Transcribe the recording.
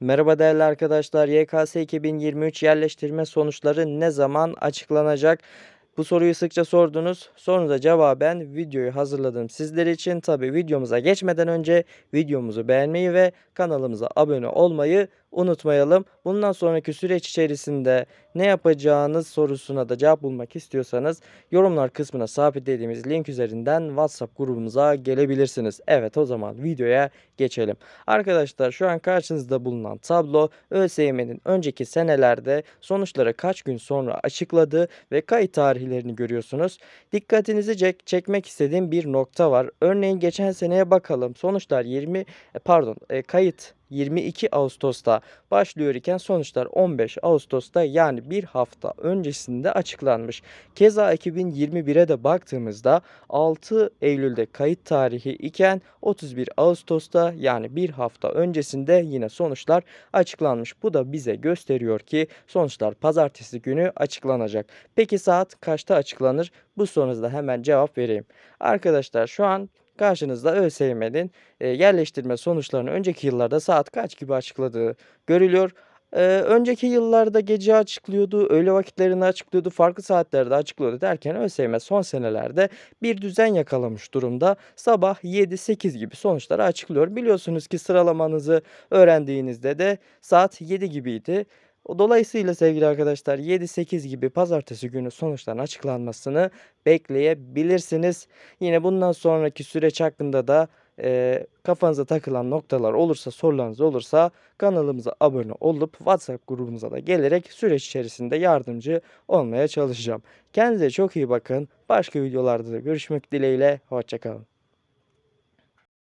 Merhaba değerli arkadaşlar. YKS 2023 yerleştirme sonuçları ne zaman açıklanacak? Bu soruyu sıkça sordunuz. Sorunuza cevaben videoyu hazırladım sizler için. Tabi videomuza geçmeden önce videomuzu beğenmeyi ve kanalımıza abone olmayı unutmayalım. Bundan sonraki süreç içerisinde ne yapacağınız sorusuna da cevap bulmak istiyorsanız yorumlar kısmına sabitlediğimiz link üzerinden WhatsApp grubumuza gelebilirsiniz. Evet o zaman videoya geçelim. Arkadaşlar şu an karşınızda bulunan tablo ÖSYM'nin önceki senelerde sonuçları kaç gün sonra açıkladığı ve kayıt tarihlerini görüyorsunuz. Dikkatinizi çek çekmek istediğim bir nokta var. Örneğin geçen seneye bakalım. Sonuçlar 20 e, pardon e, kayıt 22 Ağustos'ta başlıyor iken sonuçlar 15 Ağustos'ta yani bir hafta öncesinde açıklanmış. Keza 2021'e de baktığımızda 6 Eylül'de kayıt tarihi iken 31 Ağustos'ta yani bir hafta öncesinde yine sonuçlar açıklanmış. Bu da bize gösteriyor ki sonuçlar pazartesi günü açıklanacak. Peki saat kaçta açıklanır? Bu sorunuza hemen cevap vereyim. Arkadaşlar şu an karşınızda ÖSYM'nin e, yerleştirme sonuçlarını önceki yıllarda saat kaç gibi açıkladığı görülüyor. Ee, önceki yıllarda gece açıklıyordu, öğle vakitlerini açıklıyordu, farklı saatlerde açıklıyordu derken ÖSYM son senelerde bir düzen yakalamış durumda. Sabah 7-8 gibi sonuçları açıklıyor. Biliyorsunuz ki sıralamanızı öğrendiğinizde de saat 7 gibiydi. Dolayısıyla sevgili arkadaşlar 7-8 gibi pazartesi günü sonuçların açıklanmasını bekleyebilirsiniz. Yine bundan sonraki süreç hakkında da e, kafanıza takılan noktalar olursa, sorularınız olursa kanalımıza abone olup WhatsApp grubumuza da gelerek süreç içerisinde yardımcı olmaya çalışacağım. Kendinize çok iyi bakın. Başka videolarda da görüşmek dileğiyle. Hoşçakalın.